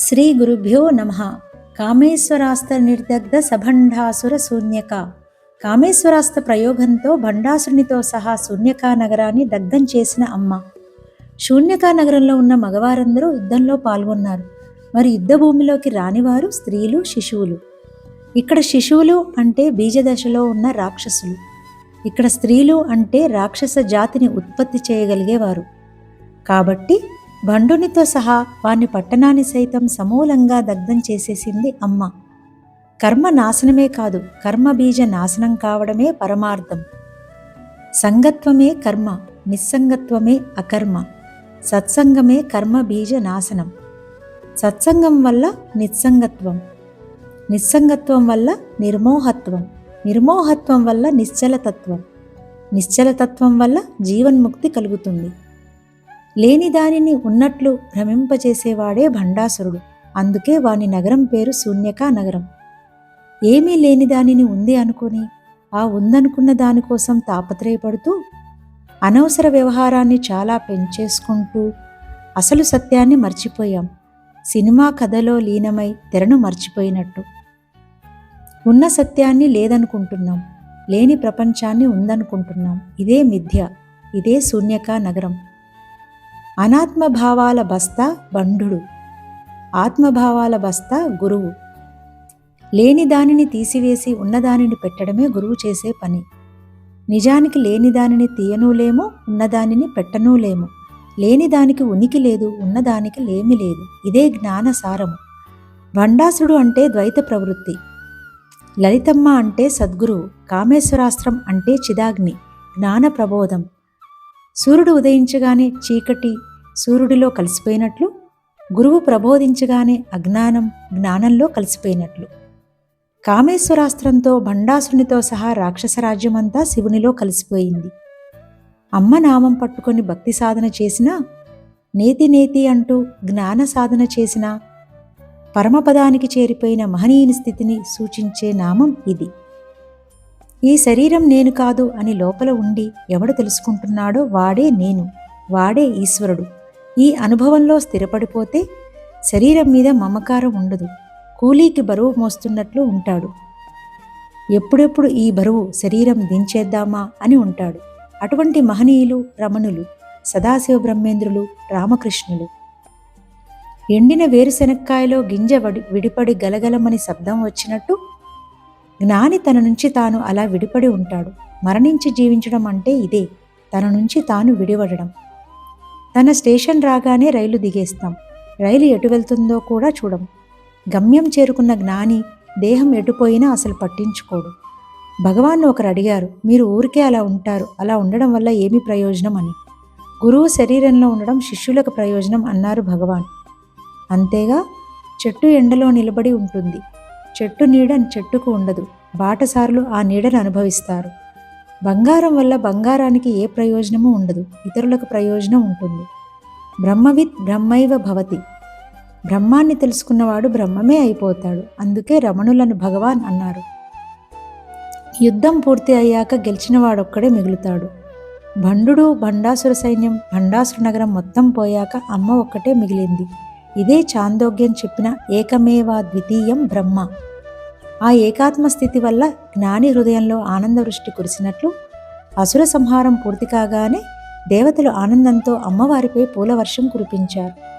శ్రీ గురుభ్యో నమ. కామేశ్వరాస్త్ర నిర్దగ్ధ సభండాసుర శూన్యక. కామేశ్వరాస్త్ర ప్రయోగంతో భండాసునితో సహా శూన్యకా నగరాన్ని దగ్ధం చేసిన అమ్మ. శూన్యకా నగరంలో ఉన్న మగవారందరూ యుద్ధంలో పాల్గొన్నారు. మరి యుద్ధ భూమిలోకి రానివారు స్త్రీలు శిశువులు. ఇక్కడ శిశువులు అంటే బీజదశలో ఉన్న రాక్షసులు. ఇక్కడ స్త్రీలు అంటే రాక్షస జాతిని ఉత్పత్తి చేయగలిగేవారు. కాబట్టి బండునితో సహా వాని పట్టణాన్ని సైతం సమూలంగా దగ్ధం చేసేసింది అమ్మ. కర్మ నాశనమే కాదు కర్మ బీజ నాశనం కావడమే పరమార్థం. సంగత్వమే కర్మ నిస్సంగత్వమే అకర్మ. సత్సంగమే కర్మ బీజ నాశనం. సత్సంగం వల్ల నిస్సంగత్వం. నిస్సంగత్వం వల్ల నిర్మోహత్వం. నిర్మోహత్వం వల్ల నిశ్చలతత్వం. నిశ్చలతత్వం వల్ల జీవన్ముక్తి కలుగుతుంది. లేని దానిని ఉన్నట్లు భ్రమింపజేసేవాడే భండాసురుడు. అందుకే వాని నగరం పేరు శూన్యకా నగరం. ఏమీ లేని దానిని ఉంది అనుకుని ఆ ఉందనుకున్న దానికోసం తాపత్రయపడుతూ అనవసర వ్యవహారాన్ని చాలా పెంచేసుకుంటూ అసలు సత్యాన్ని మర్చిపోయాం. సినిమా కథలో లీనమై తెరను మర్చిపోయినట్టు. ఉన్న సత్యాన్ని లేదనుకుంటున్నాం. లేని ప్రపంచాన్ని ఉందనుకుంటున్నాం. ఇదే మిథ్య. ఇదే శూన్యకా నగరం. అనాత్మభావాల బస్తా బంధుడు. ఆత్మభావాల బస్తా గురువు. లేని దానిని తీసివేసి ఉన్నదానిని పెట్టడమే గురువు చేసే పని. నిజానికి లేని దానిని తీయనూలేము ఉన్నదానిని పెట్టనూలేము లేని దానికి ఉనికి లేదు ఉన్నదానికి లేమి లేదు. ఇదే జ్ఞాన సారము. వండాసుడు అంటే ద్వైత ప్రవృత్తి. లలితమ్మ అంటే సద్గురువు. కామేశ్వరాస్త్రం అంటే చిదాగ్ని. జ్ఞాన ప్రబోధం. సూర్యుడు ఉదయించగానే చీకటి సూర్యుడిలో కలిసిపోయినట్లు గురువు ప్రబోధించగానే అజ్ఞానం జ్ఞానంలో కలిసిపోయినట్లు. కామేశ్వరాస్త్రంతో భండాసునితో సహా రాక్షసరాజ్యమంతా శివునిలో కలిసిపోయింది. అమ్మ నామం పట్టుకొని భక్తి సాధన చేసినా నేతి నేతి అంటూ జ్ఞాన సాధన చేసినా పరమపదానికి చేరిపోయిన మహనీయుని స్థితిని సూచించే నామం ఇది. ఈ శరీరం నేను కాదు అని లోపల ఉండి ఎవడు తెలుసుకుంటున్నాడో వాడే నేను వాడే ఈశ్వరుడు. ఈ అనుభవంలో స్థిరపడిపోతే శరీరం మీద మమకారం ఉండదు. కూలీకి బరువు మోస్తున్నట్లు ఉంటాడు. ఎప్పుడెప్పుడు ఈ బరువు శరీరం దించేద్దామా అని ఉంటాడు. అటువంటి మహనీయులు రమణులు సదాశివ బ్రహ్మేంద్రులు రామకృష్ణులు. ఎండిన వేరుశెనక్కాయలో గింజ వడి విడిపడి గలగలమని శబ్దం వచ్చినట్టు జ్ఞాని తన నుంచి తాను అలా విడిపడి ఉంటాడు. మరణించి జీవించడం అంటే ఇదే. తన నుంచి తాను విడివడడం. తన స్టేషన్ రాగానే రైలు దిగేస్తాం. రైలు ఎటు వెళ్తుందో కూడా చూడం గమ్యం చేరుకున్న జ్ఞాని దేహం ఎటుపోయినా అసలు పట్టించుకోడు. భగవాన్ ఒకరు అడిగారు మీరు ఊరికే అలా ఉంటారు అలా ఉండడం వల్ల ఏమి ప్రయోజనం? అని. గురువు శరీరంలో ఉండడం శిష్యులకు ప్రయోజనం అన్నారు భగవాన్. అంతేగా? చెట్టు ఎండలో నిలబడి ఉంటుంది. చెట్టు నీడ చెట్టుకు ఉండదు. బాటసారులు ఆ నీడను అనుభవిస్తారు. బంగారం వల్ల బంగారానికి ఏ ప్రయోజనము ఉండదు. ఇతరులకు ప్రయోజనం ఉంటుంది. బ్రహ్మవిత్ బ్రహ్మైవ భవతి. బ్రహ్మాన్ని తెలుసుకున్నవాడు బ్రహ్మమే అయిపోతాడు. అందుకే రమణులను భగవాన్ అన్నారు. యుద్ధం పూర్తి అయ్యాక గెలిచినవాడొక్కడే మిగులుతాడు. భండు భండాసుర సైన్యం భండాసుర నగరం మొత్తం పోయాక అమ్మ ఒక్కటే మిగిలింది. ఇదే చాందోగ్యం చెప్పిన ఏకమేవా ద్వితీయం బ్రహ్మ. ఆ ఏకాత్మ స్థితి వల్ల జ్ఞాని హృదయంలో ఆనందవృష్టి కురిసినట్లు అసుర సంహారం పూర్తి కాగానే దేవతలు ఆనందంతో అమ్మవారిపై పూలవర్షం కురిపించారు.